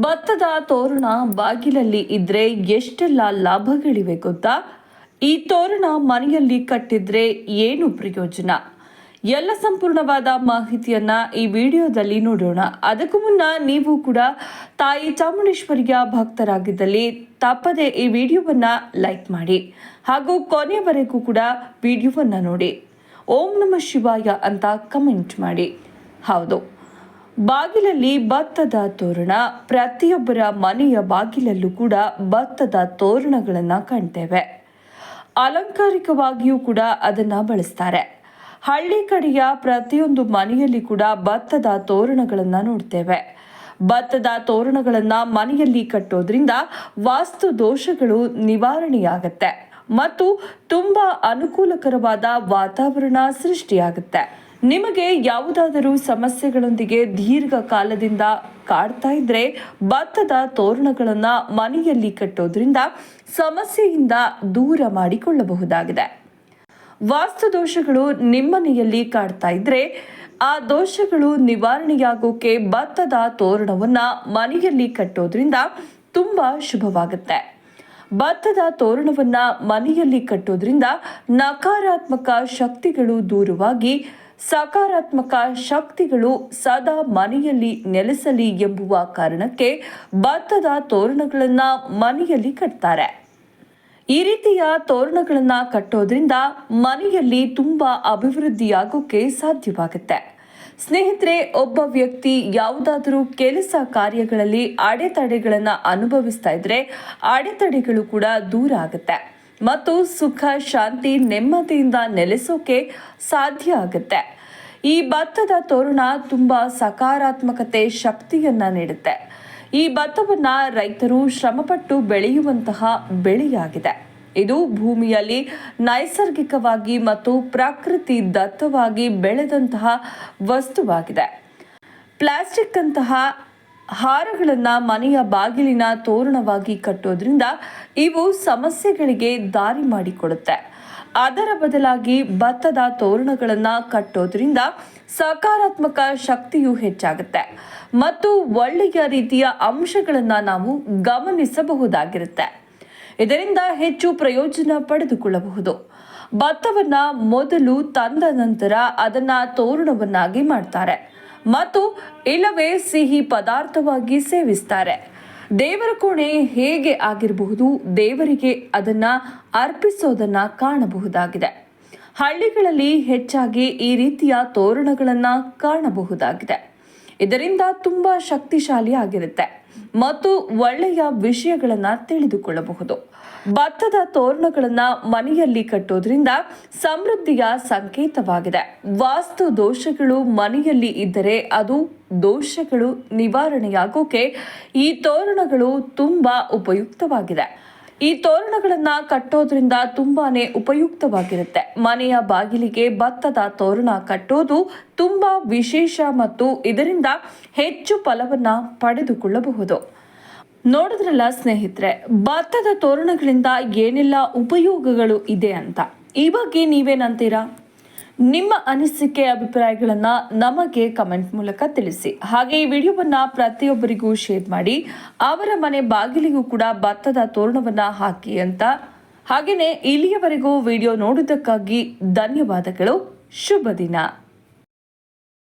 ಭತ್ತದ ತೋರಣ ಬಾಗಿಲಲ್ಲಿ ಇದ್ರೆ ಎಷ್ಟೆಲ್ಲ ಲಾಭಗಳಿವೆ ಗೊತ್ತಾ? ಈ ತೋರಣ ಮನೆಯಲ್ಲಿ ಕಟ್ಟಿದ್ರೆ ಏನು ಪ್ರಯೋಜನ? ಎಲ್ಲ ಸಂಪೂರ್ಣವಾದ ಮಾಹಿತಿಯನ್ನ ಈ ವಿಡಿಯೋದಲ್ಲಿ ನೋಡೋಣ. ಅದಕ್ಕೂ ಮುನ್ನ ನೀವು ಕೂಡ ತಾಯಿ ಚಾಮುಂಡೇಶ್ವರಿಯ ಭಕ್ತರಾಗಿದ್ದಲ್ಲಿ ತಪ್ಪದೆ ಈ ವಿಡಿಯೋವನ್ನ ಲೈಕ್ ಮಾಡಿ. ಹಾಗೂ ಕೊನೆಯವರೆಗೂ ಕೂಡ ವಿಡಿಯೋವನ್ನ ನೋಡಿ. ಓಂ ನಮ ಶಿವಾಯ ಅಂತ ಕಮೆಂಟ್ ಮಾಡಿ. ಹೌದು. ಬಾಗಿಲಲ್ಲಿ ಭತ್ತದ ತೋರಣ. ಪ್ರತಿಯೊಬ್ಬರ ಮನೆಯ ಬಾಗಿಲಲ್ಲೂ ಕೂಡ ಭತ್ತದ ತೋರಣಗಳನ್ನು ಕಾಣ್ತೇವೆ. ಅಲಂಕಾರಿಕವಾಗಿಯೂ ಕೂಡ ಅದನ್ನ ಬಳಸ್ತಾರೆ. ಹಳ್ಳಿ ಕಡೆಯ ಪ್ರತಿಯೊಂದು ಮನೆಯಲ್ಲಿ ಕೂಡ ಭತ್ತದ ತೋರಣಗಳನ್ನು ನೋಡ್ತೇವೆ. ಭತ್ತದ ತೋರಣಗಳನ್ನು ಮನೆಯಲ್ಲಿ ಕಟ್ಟೋದ್ರಿಂದ ವಾಸ್ತು ದೋಷಗಳು ನಿವಾರಣೆಯಾಗತ್ತೆ. ಮತ್ತು ತುಂಬಾ ಅನುಕೂಲಕರವಾದ ವಾತಾವರಣ ಸೃಷ್ಟಿಯಾಗುತ್ತೆ. ನಿಮಗೆ ಯಾವುದಾದರೂ ಸಮಸ್ಯೆಗಳೊಂದಿಗೆ ದೀರ್ಘ ಕಾಲದಿಂದ ಕಾಡ್ತಾ ಇದ್ರೆ ಭತ್ತದ ತೋರಣಗಳನ್ನು ಮನೆಯಲ್ಲಿ ಕಟ್ಟೋದ್ರಿಂದ ಸಮಸ್ಯೆಯಿಂದ ದೂರ ಮಾಡಿಕೊಳ್ಳಬಹುದಾಗಿದೆ. ವಾಸ್ತು ದೋಷಗಳು ನಿಮ್ಮನೆಯಲ್ಲಿ ಕಾಡ್ತಾ ಇದ್ರೆ ಆ ದೋಷಗಳು ನಿವಾರಣೆಯಾಗೋಕೆ ಭತ್ತದ ತೋರಣವನ್ನು ಮನೆಯಲ್ಲಿ ಕಟ್ಟೋದ್ರಿಂದ ತುಂಬಾ ಶುಭವಾಗುತ್ತೆ. ಭತ್ತದ ತೋರಣವನ್ನ ಮನೆಯಲ್ಲಿ ಕಟ್ಟೋದ್ರಿಂದ ನಕಾರಾತ್ಮಕ ಶಕ್ತಿಗಳು ದೂರವಾಗಿ ಸಕಾರಾತ್ಮಕ ಶಕ್ತಿಗಳು ಸದಾ ಮನೆಯಲ್ಲಿ ನೆಲೆಸಲಿ ಎಂಬುವ ಕಾರಣಕ್ಕೆ ಭತ್ತದ ತೋರಣಗಳನ್ನ ಮನೆಯಲ್ಲಿ ಕಟ್ತಾರೆ. ಈ ರೀತಿಯ ತೋರಣಗಳನ್ನ ಕಟ್ಟೋದ್ರಿಂದ ಮನೆಯಲ್ಲಿ ತುಂಬಾ ಅಭಿವೃದ್ಧಿಯಾಗೋಕೆ ಸಾಧ್ಯವಾಗುತ್ತೆ. ಸ್ನೇಹಿತರೆ, ಒಬ್ಬ ವ್ಯಕ್ತಿ ಯಾವುದಾದರೂ ಕೆಲಸ ಕಾರ್ಯಗಳಲ್ಲಿ ಅಡೆತಡೆಗಳನ್ನು ಅನುಭವಿಸ್ತಾ ಇದ್ರೆ ಅಡೆತಡೆಗಳು ಕೂಡ ದೂರ ಆಗುತ್ತೆ. ಮತ್ತು ಸುಖ, ಶಾಂತಿ, ನೆಮ್ಮದಿಯಿಂದ ನೆಲೆಸೋಕೆ ಸಾಧ್ಯ ಆಗುತ್ತೆ. ಈ ಭತ್ತದ ತೋರಣ ತುಂಬಾ ಸಕಾರಾತ್ಮಕತೆ, ಶಕ್ತಿಯನ್ನ ನೀಡುತ್ತೆ. ಈ ಭತ್ತವನ್ನು ರೈತರು ಶ್ರಮಪಟ್ಟು ಬೆಳೆಯುವಂತಹ ಬೆಳೆಯಾಗಿದೆ. ಇದು ಭೂಮಿಯಲ್ಲಿ ನೈಸರ್ಗಿಕವಾಗಿ ಮತ್ತು ಪ್ರಕೃತಿ ದತ್ತವಾಗಿ ಬೆಳೆದಂತಹ ವಸ್ತುವಾಗಿದೆ. ಪ್ಲಾಸ್ಟಿಕ್ ಅಂತಹ ಹಾರಗಳನ್ನು ಮನೆಯ ಬಾಗಿಲಿನ ತೋರಣವಾಗಿ ಕಟ್ಟೋದ್ರಿಂದ ಇವು ಸಮಸ್ಯೆಗಳಿಗೆ ದಾರಿ ಮಾಡಿಕೊಡುತ್ತೆ. ಅದರ ಬದಲಾಗಿ ಭತ್ತದ ತೋರಣಗಳನ್ನು ಕಟ್ಟೋದ್ರಿಂದ ಸಕಾರಾತ್ಮಕ ಶಕ್ತಿಯು ಹೆಚ್ಚಾಗುತ್ತೆ ಮತ್ತು ಒಳ್ಳೆಯ ರೀತಿಯ ಅಂಶಗಳನ್ನು ನಾವು ಗಮನಿಸಬಹುದಾಗಿರುತ್ತೆ. ಇದರಿಂದ ಹೆಚ್ಚು ಪ್ರಯೋಜನ ಪಡೆದುಕೊಳ್ಳಬಹುದು. ಭತ್ತವನ್ನ ಮೊದಲು ತಂದ ನಂತರ ಅದನ್ನ ತೋರಣವನ್ನಾಗಿ ಮಾಡ್ತಾರೆ ಮತ್ತು ಇಲ್ಲವೇ ಸಿಹಿ ಪದಾರ್ಥವಾಗಿ ಸೇವಿಸ್ತಾರೆ. ದೇವರ ಕೋಣೆ ಹೇಗೆ ಆಗಿರಬಹುದು, ದೇವರಿಗೆ ಅದನ್ನ ಅರ್ಪಿಸೋದನ್ನ ಕಾಣಬಹುದಾಗಿದೆ. ಹಳ್ಳಿಗಳಲ್ಲಿ ಹೆಚ್ಚಾಗಿ ಈ ರೀತಿಯ ತೋರಣಗಳನ್ನ ಕಾಣಬಹುದಾಗಿದೆ. ಇದರಿಂದ ತುಂಬಾ ಶಕ್ತಿಶಾಲಿ ಆಗಿರುತ್ತೆ ಮತ್ತು ಒಳ್ಳೆಯ ವಿಷಯಗಳನ್ನು ತಿಳಿದುಕೊಳ್ಳಬಹುದು. ಭತ್ತದ ತೋರಣಗಳನ್ನ ಮನೆಯಲ್ಲಿ ಕಟ್ಟೋದ್ರಿಂದ ಸಮೃದ್ಧಿಯ ಸಂಕೇತವಾಗಿದೆ. ವಾಸ್ತು ದೋಷಗಳು ಮನೆಯಲ್ಲಿ ಇದ್ದರೆ ಅದು ದೋಷಗಳು ನಿವಾರಣೆಯಾಗೋಕೆ ಈ ತೋರಣಗಳು ತುಂಬಾ ಉಪಯುಕ್ತವಾಗಿದೆ. ಈ ತೋರಣಗಳನ್ನ ಕಟ್ಟೋದ್ರಿಂದ ತುಂಬಾನೇ ಉಪಯುಕ್ತವಾಗಿರುತ್ತೆ. ಮನೆಯ ಬಾಗಿಲಿಗೆ ಭತ್ತದ ತೋರಣ ಕಟ್ಟೋದು ತುಂಬಾ ವಿಶೇಷ ಮತ್ತು ಇದರಿಂದ ಹೆಚ್ಚು ಫಲವನ್ನ ಪಡೆದುಕೊಳ್ಳಬಹುದು. ನೋಡಿದ್ರಲ್ಲ ಸ್ನೇಹಿತರೆ, ಭತ್ತದ ತೋರಣಗಳಿಂದ ಏನೆಲ್ಲ ಉಪಯೋಗಗಳು ಇದೆ ಅಂತ? ಈ ಬಗ್ಗೆ ನೀವೇನಂತೀರಾ? ನಿಮ್ಮ ಅನಿಸಿಕೆ, ಅಭಿಪ್ರಾಯಗಳನ್ನು ನಮಗೆ ಕಮೆಂಟ್ ಮೂಲಕ ತಿಳಿಸಿ. ಹಾಗೆ ಈ ವಿಡಿಯೋವನ್ನ ಪ್ರತಿಯೊಬ್ಬರಿಗೂ ಶೇರ್ ಮಾಡಿ, ಅವರ ಮನೆ ಬಾಗಿಲಿಗೂ ಕೂಡ ಭತ್ತದ ತೋರಣವನ್ನ ಹಾಕಿ ಅಂತ. ಹಾಗೆಯೇ ಇಲ್ಲಿಯವರೆಗೂ ವಿಡಿಯೋ ನೋಡುವುದಕ್ಕಾಗಿ ಧನ್ಯವಾದಗಳು. ಶುಭ ದಿನ.